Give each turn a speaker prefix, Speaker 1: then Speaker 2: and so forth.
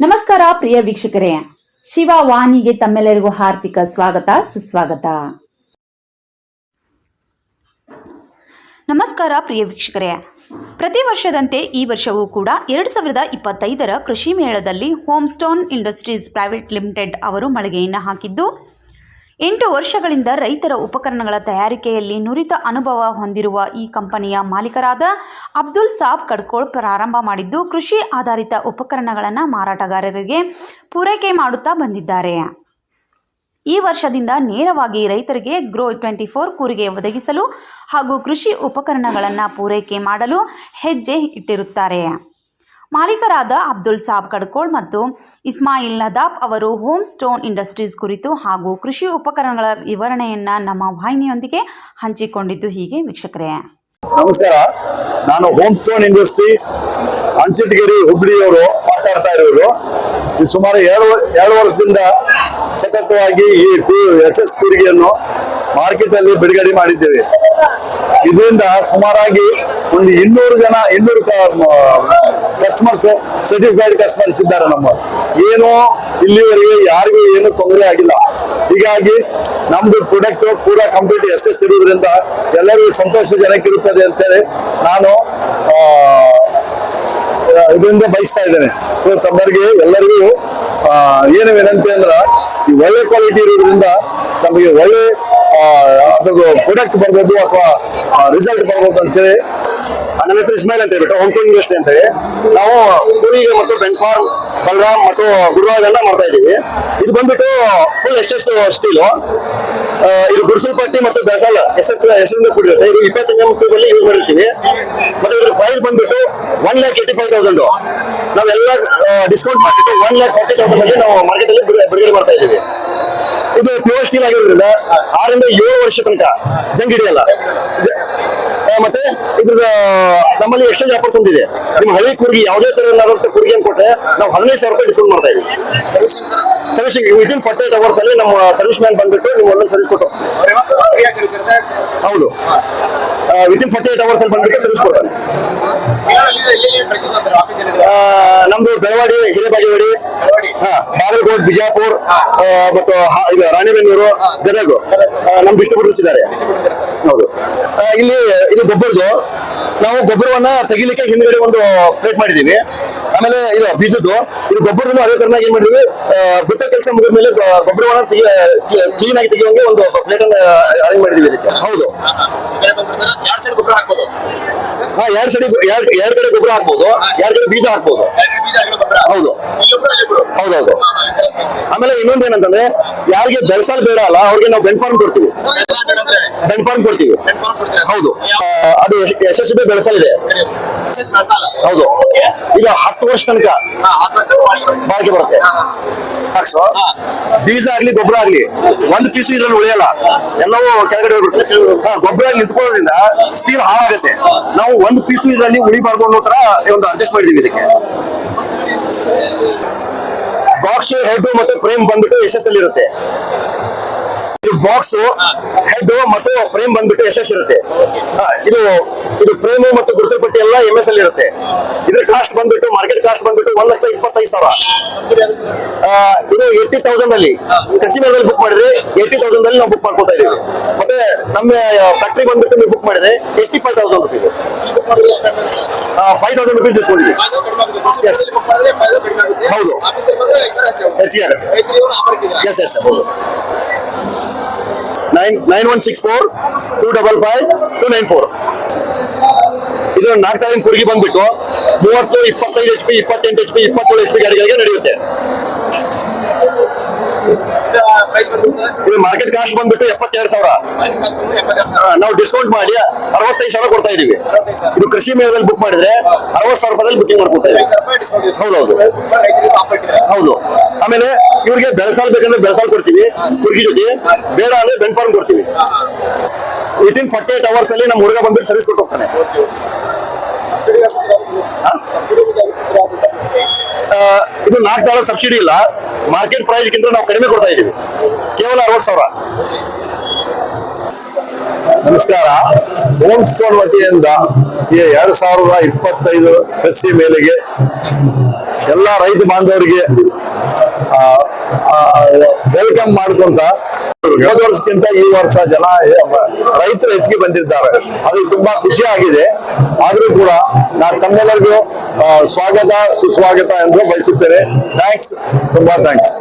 Speaker 1: ನಮಸ್ಕಾರ ಪ್ರಿಯ ವೀಕ್ಷಕರೇ. ಶಿವ ವಾಣಿಗೆ ತಮ್ಮೆಲ್ಲರಿಗೂ ಹಾರ್ದಿಕ ಸ್ವಾಗತ, ಸುಸ್ವಾಗತ. ನಮಸ್ಕಾರ ಪ್ರಿಯ ವೀಕ್ಷಕರೇ. ಪ್ರತಿ ವರ್ಷದಂತೆ ಈ ವರ್ಷವೂ ಕೂಡ ಎರಡು ಸಾವಿರದ ಇಪ್ಪತ್ತೈದರ ಕೃಷಿ ಮೇಳದಲ್ಲಿ ಹೋಮ್ಸ್ಟೋನ್ ಇಂಡಸ್ಟ್ರೀಸ್ ಪ್ರೈವೇಟ್ ಲಿಮಿಟೆಡ್ ಅವರು ಮಳಿಗೆಯನ್ನು ಹಾಕಿದ್ದು ಎಂಟು ವರ್ಷಗಳಿಂದ ರೈತರ ಉಪಕರಣಗಳ ತಯಾರಿಕೆಯಲ್ಲಿ ನುರಿತ ಅನುಭವ ಹೊಂದಿರುವ ಈ ಕಂಪನಿಯ ಮಾಲೀಕರಾದ ಅಬ್ದುಲ್ ಸಾಬ್ ಕಡ್ಕೋಳ್ ಪ್ರಾರಂಭ ಮಾಡಿದ್ದು, ಕೃಷಿ ಆಧಾರಿತ ಉಪಕರಣಗಳನ್ನು ಮಾರಾಟಗಾರರಿಗೆ ಪೂರೈಕೆ ಮಾಡುತ್ತಾ ಬಂದಿದ್ದಾರೆ. ಈ ವರ್ಷದಿಂದ ನೇರವಾಗಿ ರೈತರಿಗೆ ಗ್ರೋ ಟ್ವೆಂಟಿ ಫೋರ್ ಕೂರಿಗೆ ಒದಗಿಸಲು ಹಾಗೂ ಕೃಷಿ ಉಪಕರಣಗಳನ್ನು ಪೂರೈಕೆ ಮಾಡಲು ಹೆಜ್ಜೆ ಇಟ್ಟಿರುತ್ತಾರೆ. ಮಾಲೀಕರಾದ ಅಬ್ದುಲ್ ಸಾಬ್ ಕಡ್ಕೋಳ್ ಮತ್ತು ಇಸ್ಮಾಯಿಲ್ ನದಾಬ್ ಅವರು ಹೋಮ್ ಸ್ಟೋನ್ ಇಂಡಸ್ಟ್ರೀಸ್ ಕುರಿತು ಹಾಗೂ ಕೃಷಿ ಉಪಕರಣಗಳ ವಿವರಣೆಯನ್ನು ನಮ್ಮ ವಾಹಿನಿಯೊಂದಿಗೆ ಹಂಚಿಕೊಂಡಿದ್ದು ಹೀಗೆ ವೀಕ್ಷಕರೇ.
Speaker 2: ನಮಸ್ಕಾರ. ನಾನು ಹೋಮ್ ಸ್ಟೋನ್ ಇಂಡಸ್ಟ್ರಿ ಅಂಚಿಟಗಿರಿ ಹುಬ್ಳಿಯವರು ಮಾತಾಡ್ತಾ ಇರೋರು ಸುಮಾರು ಎರಡು ಎರಡು ವರ್ಷದಿಂದ ಸತತವಾಗಿ ಈ ಎಸ್ ಎಸ್ ಕೂರಿಗೆಯನ್ನು ಮಾರ್ಕೆಟ್ ಅಲ್ಲಿ ಬಿಡುಗಡೆ ಮಾಡಿದ್ದೇವೆ. ಇದರಿಂದ ಸುಮಾರಾಗಿ ಒಂದು ಇನ್ನೂರು ಜನ, ಇನ್ನೂರು ಕಸ್ಟಮರ್ಸ್ ಸ್ಯಾಟಿಸ್ಫೈಡ್ ಕಸ್ಟಮರ್ಸ್ ಇದ್ದಾರೆ ನಮ್ಮ. ಏನು ಇಲ್ಲಿವರೆಗೆ ಯಾರಿಗೂ ಏನು ತೊಂದರೆ ಆಗಿಲ್ಲ. ಹೀಗಾಗಿ ನಮ್ದು ಪ್ರಾಡಕ್ಟ್ ಪೂರಾ ಕಂಪ್ಲೀಟ್ ಎಸ್ ಇರುವುದರಿಂದ ಎಲ್ಲರಿಗೂ ಸಂತೋಷಜನಕ ಅಂತೇಳಿ ನಾನು ಇದರಿಂದ ಬಯಸ್ತಾ ಇದ್ದೇನೆ. ಸೊ ತಮ್ಮರಿಗೆ ಎಲ್ಲರಿಗೂ ಏನು ವಿನಂತಿ ಅಂದ್ರೆ ಈ ಒಳ್ಳೆ ಕ್ವಾಲಿಟಿ ಇರೋದ್ರಿಂದ ತಮಗೆ ಒಳ್ಳೆ ಅದ್ರದ್ದು ಪ್ರಾಡಕ್ಟ್ ಬರ್ಬೋದು ಅಥವಾ ರಿಸಲ್ಟ್ ಬರ್ಬೋದು ಅಂತೇಳಿ ನನ್ನ ಹೆಸರು ಇಸ್ಮಾಯಿಲ್ ಅಂತ ಹೇಳ್ಬಿಟ್ಟು ಹೋಮ್ ಸೋನ್ ಇಂಡಸ್ಟ್ರಿ ಅಂತ ಹೇಳಿ ನಾವು ಪುರಿಗೆ ಮತ್ತು ಬೆಂಟ್ಫಾರ್ಮ್ ಬಲರಾಮ್ ಮತ್ತು ಗುರುವಾಗನ್ನ ಮಾಡ್ತಾ ಇದ್ದೀವಿ. ಇದು ಬಂದ್ಬಿಟ್ಟು ಫುಲ್ ಎಸ್ ಎಸ್ ಸ್ಟೀಲು ಇದು ಗುರುಸಲ್ಪಟ್ಟಿ ಮತ್ತು ಬೆಸಾಲ ಎಸ್ ಇಂದ ಕೂಡಿರುತ್ತೆ. ಇದು ಇಪ್ಪತ್ತೈದು ಎಂ ಟೂಬ್ ಅಲ್ಲಿ ಯೂಸ್ ಮಾಡಿರ್ತೀವಿ. ಮತ್ತೆ ಇದ್ರ ಫೈಲ್ ಬಂದ್ಬಿಟ್ಟು one lakh eighty five thousand ನಾವೆಲ್ಲ ಡಿಸ್ಕೌಂಟ್ ಮಾಡಿಬಿಟ್ಟು ಒನ್ ಲ್ಯಾಕ್ ಫಾರ್ಟಿ ತೌಸಂಡ್ ಅಲ್ಲಿ ನಾವು ಮಾರ್ಕೆಟ್ ಅಲ್ಲಿ ಬಿಡು- ಬಿಡುಗಡೆ ಮಾಡ್ತಾ ಇದ್ದೀವಿ. ಇದು ಪ್ಯೂರ್ ಸ್ಟೀಲ್ ಆಗಿರೋದ್ರಿಂದ ಆರರಿಂದ ಏಳು ವರ್ಷ ತನಕ ಜಂಗ್ ಹಿಡಿಯಲ್ಲ. ಮತ್ತೆ ಇದ್ರದ ನಮ್ಮಲ್ಲಿ ಎಕ್ಸ್ಚೇಂಜ್ ಆಫರ್ ತುಂಬಿದೆ. ನಿಮ್ಮ ಹಳೆ ಕೂರ್ಗಿ ಯಾವುದೇ ಏನಾದ್ರು ಕೂರ್ಗಿ ಕೊಟ್ಟರೆ ನಾವು ಹದಿನೈದು ಸಾವಿರ ರೂಪಾಯಿ ಡಿಸ್ಕೌಂಟ್ ಮಾಡ್ತಾ ಇದೀವಿ. Servicing within forty eight hours ಅಲ್ಲಿ ನಮ್ಮ ಸರ್ವಿಸ್ ಮ್ಯಾನ್ ಬಂದ್ಬಿಟ್ಟು ನೀವು ಒಂದೊಂದು ಸರ್ವಿಸ್ ಕೊಟ್ಟು. ಹೌದು. ವಿದಿನ್ ಫಾರ್ಟಿ ಏಟ್ ಅವರ್ಸ್ ಅಲ್ಲಿ ಬಂದ್ಬಿಟ್ಟು ಸರ್ವಿಸ್ ಕೊಡ್ತಾರೆ ನಮ್ದು ಬೆಳವಾಡಿ ಹಿರೇಬಾಗೇವಾಡಿ ಹಾ ಬಾಗಲಕೋಟ್ ಬಿಜಾಪುರ್ ಮತ್ತು ಹ- ಇದು ರಾಣಿಬೆನ್ನೂರು ಗದಗ. ನಮ್ ಡಿಸ್ಟ್ರಿಬ್ಯೂಟರ್ಸ್ ಇದ್ದಾರೆ ಹೌದು. ಇಲ್ಲಿ ಇದು ಗೊಬ್ಬರದು ನಾವು ಗೊಬ್ಬರವನ್ನ ತೆಗಿಲಿಕ್ಕೆ ಹಿಂದ್ಗಡೆ ಒಂದು ಪ್ಲೇಟ್ ಮಾಡಿದೀವಿ ಆಮೇಲೆ ಇದು ಬೀಜದ್ದು ಇದು ಗೊಬ್ಬರದಲ್ಲಿ ಅದೇ ತರನಾಗಿ ಏನ್ ಮಾಡಿದ್ವಿ ಬಿಟ್ಟ ಕೆಲಸ ಮುಗಿದ ಮೇಲೆ ಗೊಬ್ಬರವನ್ನ ಕ್ಲೀನ್ ಆಗಿ ತೆಗೆಯೋಂಗೆ ಒಂದು ಪ್ಲೇಟ್ ಅನ್ನ ಅರೇಂಜ್ ಮಾಡಿದೀವಿ ಇದಕ್ಕೆ. ಹೌದು. ಹಾ ಎರಡ್ ಸಡಿ ಎರಡ್ ಎರಡ್ ಕಡೆ ಗೊಬ್ಬರ ಹಾಕ್ಬೋದು ಎರಡ್ ಕಡೆ ಬೀಜ ಹಾಕ್ಬೋದು. ಹೌದು. ಹೌದೌದು ಆಮೇಲೆ ಇನ್ನೊಂದು ಏನಂತಂದ್ರೆ ಯಾರಿಗೆ ಬೆಳೆಸಲ್ ಬೇಡ ಅಲ್ಲ ಅವ್ರಿಗೆ ನಾವು ಬೆನ್ಫಾರ್ಮ್ ಕೊಡ್ತೀವಿ. ಬೆನ್ಫಾರ್ಮ್ ಕೊಡ್ತೀವಿ. ಹೌದು. ಅದು ಯಶಸ್ವಿ ಬೆಳೆಸಲ್ ಇದೆ. ಹೌದು. ಈಗ ಹತ್ತು ವರ್ಷ ತನಕ ಬಾಳಿಕೆ ಬರುತ್ತೆ. ಬೀಜ ಆಗ್ಲಿ ಗೊಬ್ಬರ ಆಗ್ಲಿ ಒಂದು ಪೀಸು ಇದ್ರಲ್ಲಿ ಉಳಿಯಲ್ಲ. ಎಲ್ಲವೂ ಕೆಳಗಡೆ ಹೋಗ್ಬಿಡುತ್ತೆ. ಹಾ, ಗೊಬ್ಬರ ನಿಂತ್ಕೊಳ್ಳೋದ್ರಿಂದ ಸ್ಟೀಲ್ ಹಾಳಾಗುತ್ತೆ. ನಾವು ಒಂದು ಪೀಸು ಇದರಲ್ಲಿ ಉಳಿಬಾರ್ದು ಅನ್ನೋ ತರ ಒಂದು ಅಡ್ಜಸ್ಟ್ ಮಾಡಿದೀವಿ ಇದಕ್ಕೆ. ಬಾಕ್ಸ್ ಹೆಡ್ ಮತ್ತು ಫ್ರೇಮ್ ಬಂದ್ಬಿಟ್ಟು ಇದು ಬಾಕ್ಸ್ ಹೆಡ್ ಮತ್ತು ಫ್ರೇಮ್ ಬಂದ್ಬಿಟ್ಟು ಹಾ, ಇದು ಇದು ಪ್ರೇಮು ಮತ್ತು ಗುರುತುಪಟ್ಟಿ ಎಲ್ಲ ಎಂ ಎಸ್ ಅಲ್ಲಿ ಇರುತ್ತೆ. ಇದ್ರ ಕಾಸ್ಟ್ ಬಂದ್ಬಿಟ್ಟು ಮಾರ್ಕೆಟ್ ಕಾಸ್ಟ್ ಬಂದ್ಬಿಟ್ಟು ಒಂದ್ ಲಕ್ಷ ಇಪ್ಪತ್ತೈದು ಸಾವಿರ. ಇದು ಏಟಿ ತೌಸಂಡ್ ಅಲ್ಲಿ. ಬುಕ್ ಮಾಡಿದ್ರೆ ಏಟಿ ತೌಸಂಡ್ ಅಲ್ಲಿ ನಾವು ಬುಕ್ ಮಾಡ್ಕೊತಾ ಇದೀವಿ. ಮತ್ತೆ ನಮ್ಮ ಫ್ಯಾಕ್ಟ್ರಿ ಬಂದ್ಬಿಟ್ಟು ನೀವು ಬುಕ್ ಮಾಡಿದ್ರೆ eighty five thousand rupees five thousand rupees discount ಇದೆ. ಹೌದು. ಹೆಚ್ಚಿಗೆ ಆಗುತ್ತೆ. ಎಸ್ ಎಸ್ ಹೌದು. Nine nine one six four two double five two nine four ಇದು ನಾಲ್ಕು ತಾಲಿನ ಕುರುಗಿ ಬಂದ್ಬಿಟ್ಟು ಮೂವತ್ತು ಇಪ್ಪತ್ತೈದು ಎಚ್ ಪಿ ಇಪ್ಪತ್ತೆಂಟು ಎಚ್ ಪಿ ಇಪ್ಪತ್ತೇಳು ಎಚ್ ಪಿ ಗಾಡಿಗಳಿಗೆ ನಡೆಯುತ್ತೆ. ಇದು ಮಾರ್ಕೆಟ್ ಕಾಸ್ಟ್ ಬಂದ್ಬಿಟ್ಟು ಎಪ್ಪತ್ತೆರಡು ಸಾವಿರ. ನಾವು ಡಿಸ್ಕೌಂಟ್ ಮಾಡಿ ಅರವತ್ತೈದು ಸಾವಿರ ಕೊಡ್ತಾ ಇದೀವಿ. ಇದು ಕೃಷಿ ಮೇಳದಲ್ಲಿ ಬುಕ್ ಮಾಡಿದ್ರೆ ಅರವತ್ತು ಸಾವಿರ ರೂಪಾಯಿ ಬುಕಿಂಗ್ ಮಾಡ್ಕೊಡ್ತಾ ಇದೀವಿ. ಹೌದು ಆಮೇಲೆ ಇವ್ರಿಗೆ ಬೆಳಸಾಲ್ ಬೇಕಂದ್ರೆ ಬೆಳಸಾಲ್ ಕೊಡ್ತೀವಿ. ಕುರ್ಗಿ ಜೊತೆ. ಬೇಡ ಅಂದ್ರೆ ಬೆನ್ಫಾರ್ಮ್ ಕೊಡ್ತೀವಿ. ವಿತಿನ್ ಫಾರ್ಟಿ ಏಟ್ ಅವರ್ಸ್ ಅಲ್ಲಿ ನಮ್ಮ ಹುಡುಗ ಬಂದ್ಬಿಟ್ಟು ಸರ್ವಿಸ್ ಕೊಟ್ಟು ಹೋಗ್ತಾನೆ. ಇದು ನಾಲ್ಕು ಡಾಲರ್ ಸಬ್ಸಿಡಿ ಇಲ್ಲ. ಮಾರ್ಕೆಟ್ ಪ್ರೈಸ್ ಗಿಂತ ನಾವು ಕಡಿಮೆ ಕೊಡ್ತಾ ಇದೀವಿ. ಕೇವಲ ಅರವತ್ತು ಸಾವಿರ. ನಮಸ್ಕಾರ. ಓಂ ಸ್ಟೋನ್ ವತಿಯಿಂದ ಈ ಎರಡ್ ಸಾವಿರದ ಇಪ್ಪತ್ತೈದು ಕೃಷಿ ಮೇಲೆಗೆ
Speaker 3: ಎಲ್ಲ ರೈತ ಬಾಂಧವರಿಗೆ ವೆಲ್ಕಮ್ ಮಾಡ್ಕೊಂತ ಹೋದ ವರ್ಷಕ್ಕಿಂತ ಈ ವರ್ಷ ಜನ ರೈತರು ಹೆಚ್ಚಿಗೆ ಬಂದಿದ್ದಾರೆ. ಅದಕ್ಕೆ ತುಂಬಾ ಖುಷಿ ಆಗಿದೆ. ಆದ್ರೂ ಕೂಡ ನಾನು ತಮ್ಮೆಲ್ಲರಿಗೂ ಸ್ವಾಗತ, ಸುಸ್ವಾಗತ ಎಂದು ಬಯಸುತ್ತೇನೆ. ಥ್ಯಾಂಕ್ಸ್ ತುಂಬಾ ಥ್ಯಾಂಕ್ಸ್